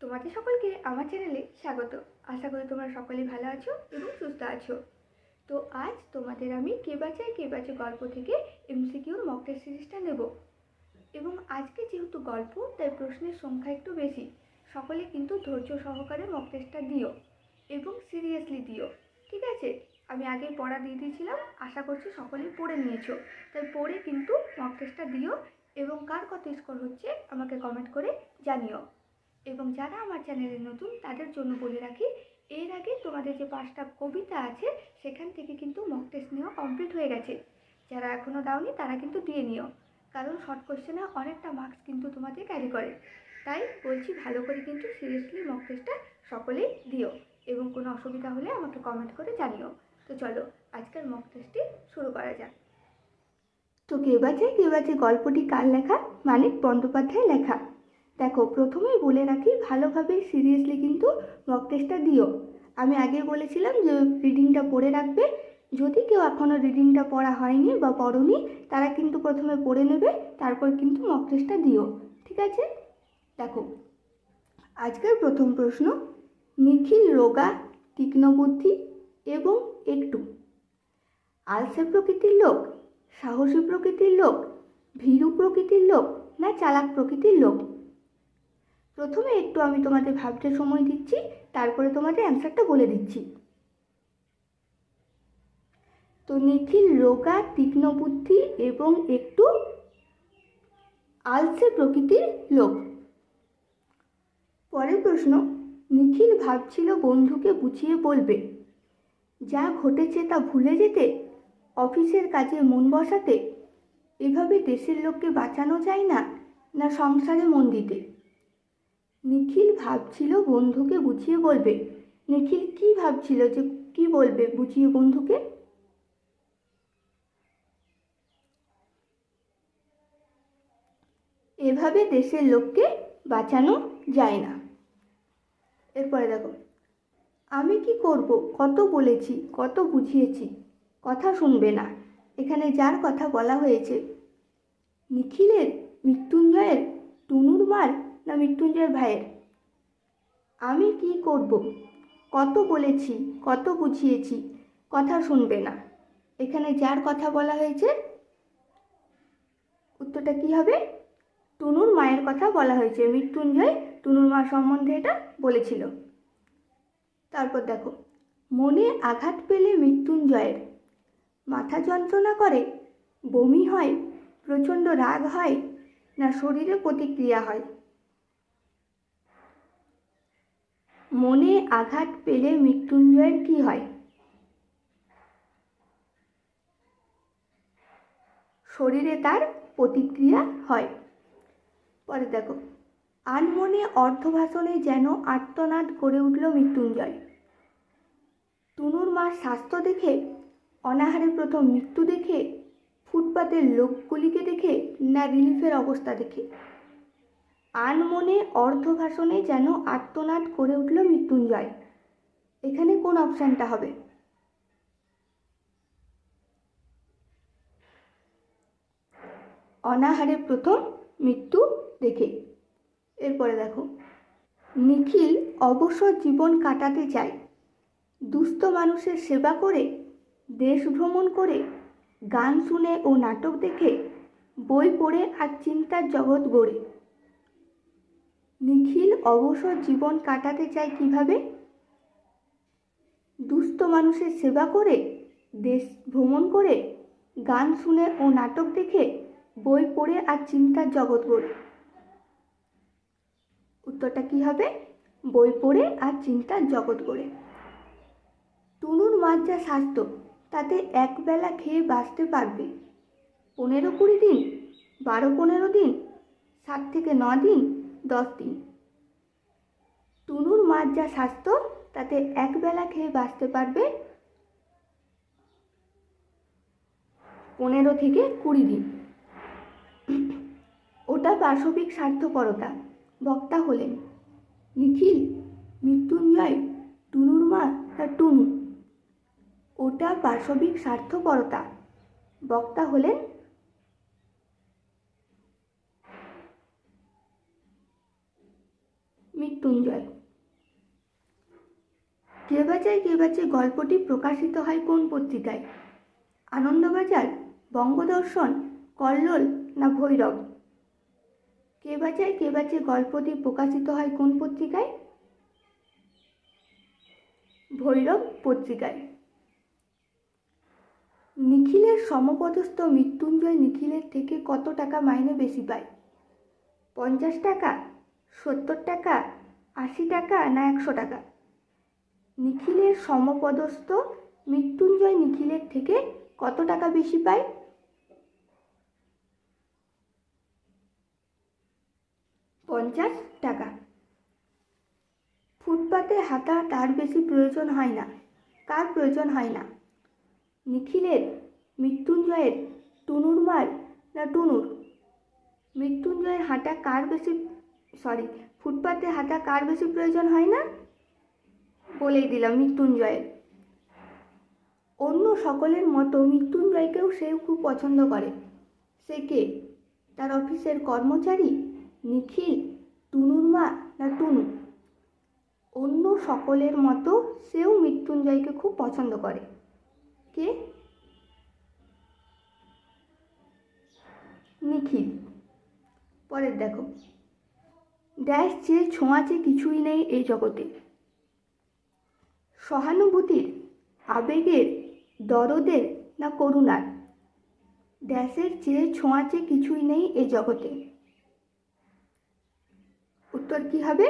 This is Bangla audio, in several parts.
তোমাদের সকলকে আমার চ্যানেলে স্বাগত। আশা করি তোমরা সকলেই ভালো আছো এবং সুস্থ আছো। তো আজ তোমাদের আমি কে বাঁচায় কে বাঁচে গল্প থেকে এমসিকিউর মক সিরিজটা নেব। এবং আজকে যেহেতু গল্প, তাই প্রশ্নের সংখ্যা একটু বেশি। সকলে কিন্তু ধৈর্য সহকারে মক টেস্টটা দিও এবং সিরিয়াসলি দিও। ঠিক আছে? আমি আগে পড়া দিয়ে দিয়েছিলাম, আশা করছি সকলেই পড়ে নিয়েছো। তাই পড়ে কিন্তু মক টেস্টটা দিও এবং কার কত স্কোর হচ্ছে আমাকে কমেন্ট করে জানিও। এবং যারা আমার চ্যানেলে নতুন, তাদের জন্য বলে রাখি, এর আগে তোমাদের যে পাঁচটা কবিতা আছে, সেখান থেকে কিন্তু মক টেস্ট নেওয়া কমপ্লিট হয়ে গেছে। যারা এখনও দাওনি, তারা কিন্তু দিয়ে নিও। কারণ শর্ট কোশ্চেনে অনেকটা মার্কস কিন্তু তোমাদের ক্যারি করে। তাই বলছি, ভালো করে কিন্তু সিরিয়াসলি মক টেস্টটা সকলেই দিও। এবং কোনো অসুবিধা হলে আমাকে কমেন্ট করে জানিও। তো চলো, আজকের মক টেস্টটি শুরু করা যাক। তো কে বাঁচে কে বাঁচে গল্পটি কার লেখা? মানিক বন্দ্যোপাধ্যায় লেখা। দেখো, প্রথমেই বলে রাখি, ভালোভাবে সিরিয়াসলি কিন্তু মক টেস্টটা দিও। আমি আগে বলেছিলাম যে রিডিংটা পড়ে রাখবে। যদি কেউ এখনও রিডিংটা পড়া হয়নি বা পড়নি, তারা কিন্তু প্রথমে পড়ে নেবে, তারপর কিন্তু মক টেস্টটা দিও। ঠিক আছে? দেখো, আজকের প্রথম প্রশ্ন, নিখিল রোগা তীক্ষ্ণ বুদ্ধি এবং একটু। আলসে প্রকৃতির লোক, সাহসী প্রকৃতির লোক, ভীরু প্রকৃতির লোক না চালাক প্রকৃতির লোক? প্রথমে একটু আমি তোমাদের ভাবতে সময় দিচ্ছি, তারপরে তোমাদের অ্যান্সারটা বলে দিচ্ছি। তো নিখিল, রোগা, তীক্ষ্ণ বুদ্ধি এবং একটু আলসে প্রকৃতির লোক। পরের প্রশ্ন, নিখিল ভাবছিল বন্ধুকে বুঝিয়ে বলবে, যা ঘটেছে তা ভুলে যেতে, অফিসের কাজে মন বসাতে, এভাবে দেশের লোককে বাঁচানো যায় না না সংসারে মন দিতে? নিখিল ভাবছিল বন্ধুকে বুঝিয়ে বলবে। নিখিল কি ভাবছিল যে কি বলবে বুঝিয়ে বন্ধুকে? এভাবে দেশের লোককে বাঁচানো যায় না। এরপরে দেখো, আমি কি করব? কত বলেছি, কত বুঝিয়েছি, কথা শুনবে না। এখানে যার কথা বলা হয়েছে, নিখিলের মৃত্যুঞ্জয়ের টুনুর মার না মৃত্যুঞ্জয়ের ভাইয়ের? আমি কি করব? কত বলেছি, কত বুঝিয়েছি, কথা শুনবে না। এখানে যার কথা বলা হয়েছে, উত্তরটা কি হবে? টুনুর মায়ের কথা বলা হয়েছে। মৃত্যুঞ্জয় টুনুর মা সম্বন্ধে এটা বলেছিল। তারপর দেখো, মনে আঘাত পেলে মৃত্যুঞ্জয়ের। মাথা যন্ত্রণা করে, বমি হয়, প্রচণ্ড রাগ হয়, না শরীরে প্রতিক্রিয়া হয়। মনে আঘাত পেলে মৃত্যুঞ্জয়ের কি হয়? শরীরে তার প্রতিক্রিয়া হয়। পরে দেখো, আনমনে অর্ধভাষণে যেন আর্তনাদ করে উঠল মৃত্যুঞ্জয়। তনুর মার স্বাস্থ্য দেখে, অনাহারে প্রথম মৃত্যু দেখে, ফুটপাতের লোকগুলিকে দেখে, না রিলিফের অবস্থা দেখে। আনমনে অর্ধভাষণে যেন আর্তনাদ করে উঠল মৃত্যুঞ্জয়। এখানে কোন অপশানটা হবে? অনাহারে প্রথম, মৃত্যু দেখে। এরপরে দেখো। নিখিল অবসর জীবন কাটাতে চায়। দুস্থ মানুষের সেবা করে, দেশ ভ্রমণ করে, গান শুনে ও নাটক দেখে, বই পড়ে আর চিন্তার জগৎ গড়ে। নিখিল অবসর জীবন কাটাতে চায় কীভাবে? দুস্থ মানুষের সেবা করে, দেশ ভ্রমণ করে, গান শুনে ও নাটক দেখে, বই পড়ে আর চিন্তার জগৎ গড়ে। উত্তরটা কি হবে? বই পড়ে আর চিন্তার জগৎ গড়ে। টুনুর মার যা স্বাস্থ্য, তাতে একবেলা খেয়ে বাঁচতে পারবে। পনেরো কুড়ি দিন, বারো পনেরো দিন, সাত থেকে ন দিন দশ দিন। টুনুর মার যা স্বাস্থ্য তাতে একবেলা খেয়ে বাঁচতে পারবে পনেরো থেকে কুড়ি দিন। ওটা পাশবিক স্বার্থপরতা। বক্তা হলেন। নিখিল, মৃত্যুঞ্জয়, টুনুর মা তা টুনু? ওটা পাশবিক স্বার্থপরতা। বক্তা হলেন মৃত্যুঞ্জয় কে বাঁচায় কে বাঁচে গল্পটি প্রকাশিত হয় কোন পত্রিকায়? আনন্দবাজার, বঙ্গদর্শন, কল্লোল না ভৈরব? কে বাঁচায় কে বাঁচে গল্পটি প্রকাশিত হয় কোন পত্রিকায়? ভৈরব পত্রিকায়। নিখিলের সমপদস্থ মৃত্যুঞ্জয় নিখিলের থেকে কত টাকা মাইনে বেশি পায়? পঞ্চাশ টাকা সত্তর টাকা, আশি টাকা না একশো টাকা? নিখিলের সমপদস্থ মৃত্যুঞ্জয় নিখিলের থেকে কত টাকা বেশি পায়? পঞ্চাশ টাকা। ফুটপাতে হাঁটা তার বেশি প্রয়োজন হয় না, কার প্রয়োজন হয় না? নিখিলের, মৃত্যুঞ্জয়ের, টুনুর মার না টুনুর? মৃত্যুঞ্জয়ের হাঁটা কার বেশি সরি, ফুটপাতে হাঁটা কার বেশি প্রয়োজন হয় না? বলেই দিলাম মৃত্যুঞ্জয়ের অন্য সকলের মতো মৃত্যুঞ্জয়কেও সেও খুব পছন্দ করে। সে কে? তার অফিসের কর্মচারী? নিখিল? টুনুর মা না টুনু? অন্য সকলের মতো সেও মৃত্যুঞ্জয়কে খুব পছন্দ করে। কে? নিখিল। পরের দেখো। ড্যাশ যে ছোঁয়াচে কিছুই নেই এই জগতে। সহানুভূতির, আবেগের, দরদের না করুণার, ড্যাশের চেয়ে ছোঁয়াচে কিছুই নেই এই জগতে। উত্তর কি হবে?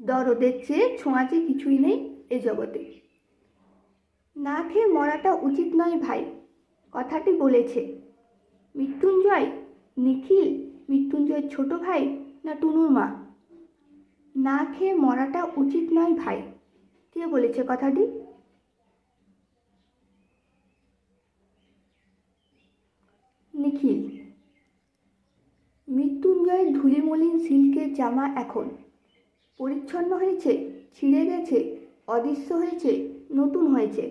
দরদের চেয়ে ছোঁয়াচে কিছুই নেই এই জগতে। না খেয়ে মরাটা উচিত নয় ভাই, কথাটি বলেছে। মৃত্যুঞ্জয় নিখিল, মৃত্যুঞ্জয়ের ছোট ভাই না টুনুর মা? না খেয়ে মরাটা উচিত নয় ভাই, কে বলেছে কথাটি? নিখিল মৃত্যুঞ্জয়ের ধুলিমলিন সিল্কের জামা এখন। পরিচ্ছন্ন হয়েছে, ছিঁড়ে গেছে, অদৃশ্য হয়েছে, নতুন হয়েছে।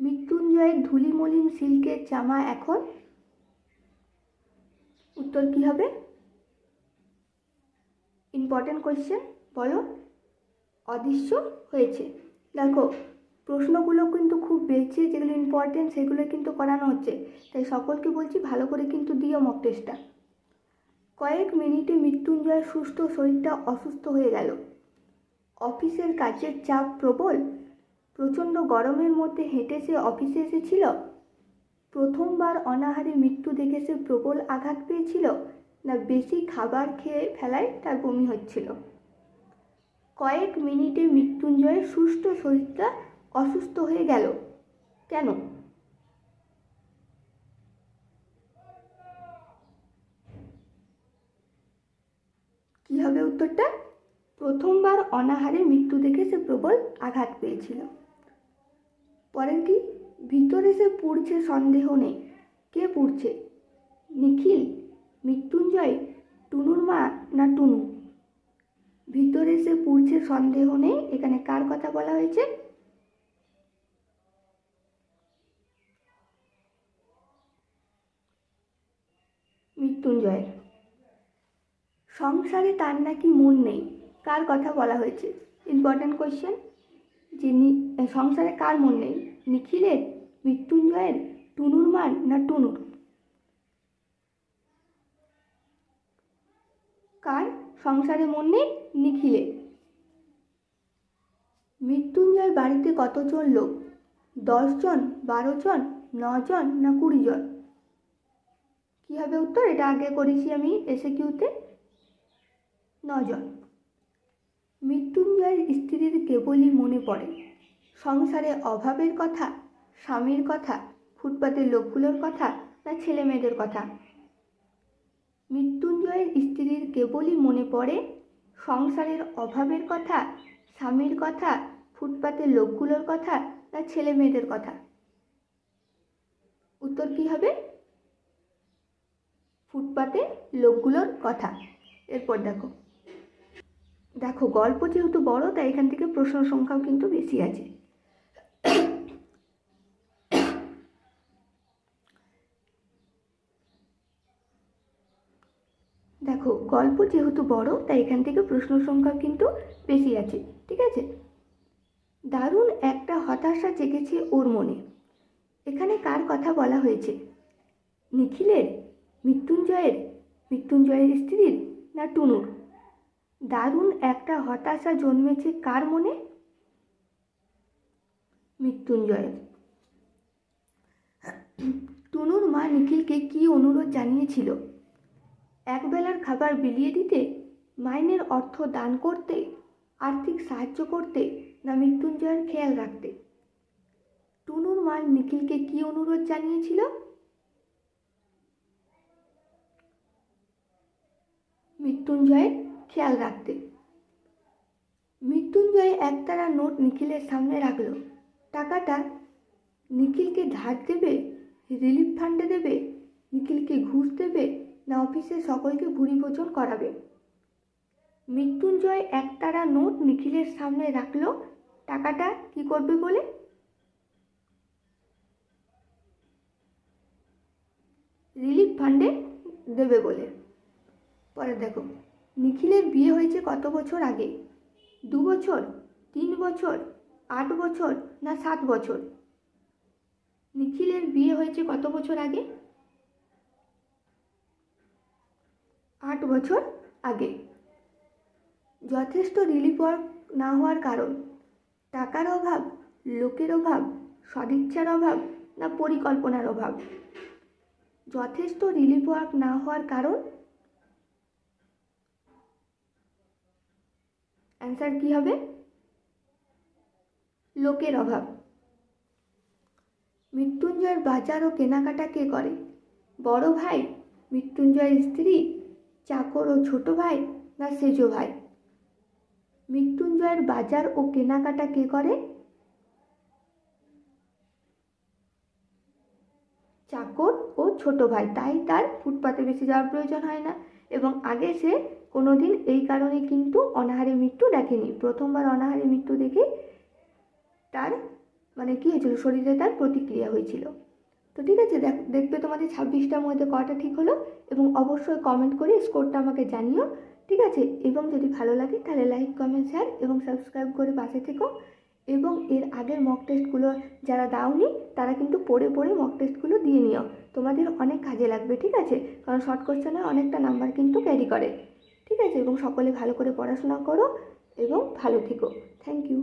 মৃত্যুঞ্জয়ের ধুলিমলিন সিল্কের জামা এখন? উত্তর কি হবে? ইম্পর্টেন্ট কোয়েশ্চেন বলো। অদৃশ্য হয়েছে। দেখো, প্রশ্নগুলো কিন্তু খুব বেশি, যেগুলো ইম্পর্টেন্ট সেগুলো কিন্তু করানো হচ্ছে। তাই সকলকে বলছি, ভালো করে কিন্তু দিও মক টেস্টটা কয়েক মিনিটে মৃত্যুঞ্জয়ের সুস্থ শরীরটা অসুস্থ হয়ে গেল। অফিসের কাজের চাপ প্রবল? প্রচণ্ড গরমের মধ্যে হেঁটে সে অফিসে এসেছিল? প্রথমবার অনাহারে মৃত্যু দেখে সে প্রবল আঘাত পেয়েছিল? না বেশি খাবার খেয়ে ফেলায় তার বমি হচ্ছিল। কয়েক মিনিটে মৃত্যুঞ্জয়ের সুস্থ শরীরটা অসুস্থ হয়ে গেল। কেন? কি হবে উত্তরটা? প্রথমবার অনাহারে মৃত্যু দেখে সে প্রবল আঘাত পেয়েছিল। পরের কি? ভিতরে সে পুড়ছে, সন্দেহ নেই। কে পুড়ছে? নিখিল? মৃত্যুঞ্জয় টুনুর মা না টুনু? ভিতরে সে পুড়ছে সন্দেহ নেই। এখানে কার কথা বলা হয়েছে? মৃত্যুঞ্জয়ের। সংসারে তার নাকি মন নেই। কার কথা বলা হয়েছে? ইম্পর্ট্যান্ট কোয়েশ্চেন যে সংসারে কার মন নেই? নিখিলের, মৃত্যুঞ্জয়ের, টুনুর মান না টুনুর? কার? সংসারে মন নেই নিখিলের মৃত্যুঞ্জয় বাড়িতে কতজন লোক? দশজন বারো জন জন না কুড়ি জন কী হবে উত্তর? এটা আগে করেছি আমি এসে কিউতে নজন। মৃত্যুঞ্জয়ের স্ত্রীর কেবলই মনে পড়ে। সংসারে অভাবের কথা, স্বামীর কথা, ফুটপাতের লোকগুলোর কথা না ছেলে মেয়েদের কথা? মৃত্যুঞ্জয়ের স্ত্রীর কেবলই মনে পড়ে? সংসারের অভাবের কথা, স্বামীর কথা, ফুটপাতের লোকগুলোর কথা না ছেলে মেয়েদের কথা? উত্তর কি হবে? ফুটপাতে লোকগুলোর কথা। এরপর দেখো। দেখো, গল্প যেহেতু বড়, তাই এখান থেকে প্রশ্ন সংখ্যাও কিন্তু বেশি আছে দেখো গল্প যেহেতু বড়, তাই এখান থেকে প্রশ্ন সংখ্যা কিন্তু বেশি আছে, ঠিক আছে? দারুণ একটা হতাশা জেগেছে ওর মনে। এখানে কার কথা বলা হয়েছে? নিখিলের, মৃত্যুঞ্জয়ের মৃত্যুঞ্জয়ের স্ত্রীর না টুনুর? দারুণ একটা হতাশা জন্মেছে কার মনে? মৃত্যুঞ্জয়ের। টুনুর মা নিখিলকে কি অনুরোধ জানিয়েছিল? একবেলার খাবার বিলিয়ে দিতে, মাইনের অর্থ দান করতে, আর্থিক সাহায্য করতে না মৃত্যুঞ্জয়ের খেয়াল রাখতে? টুনুর মা নিখিলকে কি অনুরোধ জানিয়েছিল? মৃত্যুঞ্জয়ের খেয়াল রাখতে। মৃত্যুঞ্জয় একতারা নোট নিখিলের সামনে রাখল। টাকাটা নিখিলকে ধার দেবে, রিলিফ ফান্ডে দেবে, নিখিলকে ঘুষ দেবে না অফিসে সকলকে ভুরি ভোজন করাবে। মৃত্যুঞ্জয় একতারা নোট নিখিলের সামনে রাখল। টাকাটা কি করবে বলে? রিলিফ ফান্ডে দেবে বলে। পরে দেখো, নিখিলের বিয়ে হয়েছে কত বছর আগে? দু বছর, তিন বছর, আট বছর না সাত বছর? নিখিলের বিয়ে হয়েছে কত বছর আগে? আট বছর আগে। যথেষ্ট রিলিফ ওয়ার্ক না হওয়ার কারণ? টাকার অভাব, লোকের অভাব, সদিচ্ছার অভাব, না পরিকল্পনার অভাব? যথেষ্ট রিলিফ ওয়ার্ক না হওয়ার কারণ? অ্যান্সার কি হবে? লোকের অভাব। মৃত্যুঞ্জয়ের বাজার ও কেনাকাটা কে করে? বড় ভাই, মৃত্যুঞ্জয়ের স্ত্রী চাকর ও ছোট ভাই না সেজ ভাই? মৃত্যুঞ্জয়ের বাজার ও কেনাকাটা কে করে? চাকর ও ছোট ভাই, তাই তার ফুটপাতে বেশি যাওয়ার প্রয়োজন হয় না এবং আগে সে কোনোদিন এই কারণে কিন্তু অনাহারে মৃত্যু দেখেনি। প্রথমবার অনাহারে মৃত্যু দেখে তার মানে কী হয়েছিল? শরীরে তার প্রতিক্রিয়া হয়েছিল। তো ঠিক আছে, দেখ, দেখবে তোমাদের ছাব্বিশটার মধ্যে কটা ঠিক হলো এবং অবশ্যই কমেন্ট করে স্কোরটা আমাকে জানিও, ঠিক আছে? এবং যদি ভালো লাগে তাহলে লাইক কমেন্ট শেয়ার এবং সাবস্ক্রাইব করে পাশে থেকো। এবং এর আগের মক টেস্টগুলো যারা দাওনি, তারা কিন্তু পড়ে পড়ে মক টেস্টগুলো দিয়ে নিও। তোমাদের অনেক কাজে লাগবে, ঠিক আছে? কারণ শর্ট কোশ্চেনে অনেকটা নাম্বার কিন্তু ক্যারি করে। ঠিক আছে? এবং সকলে ভালো করে পড়াশোনা করো এবং ভালো থেকো। Thank you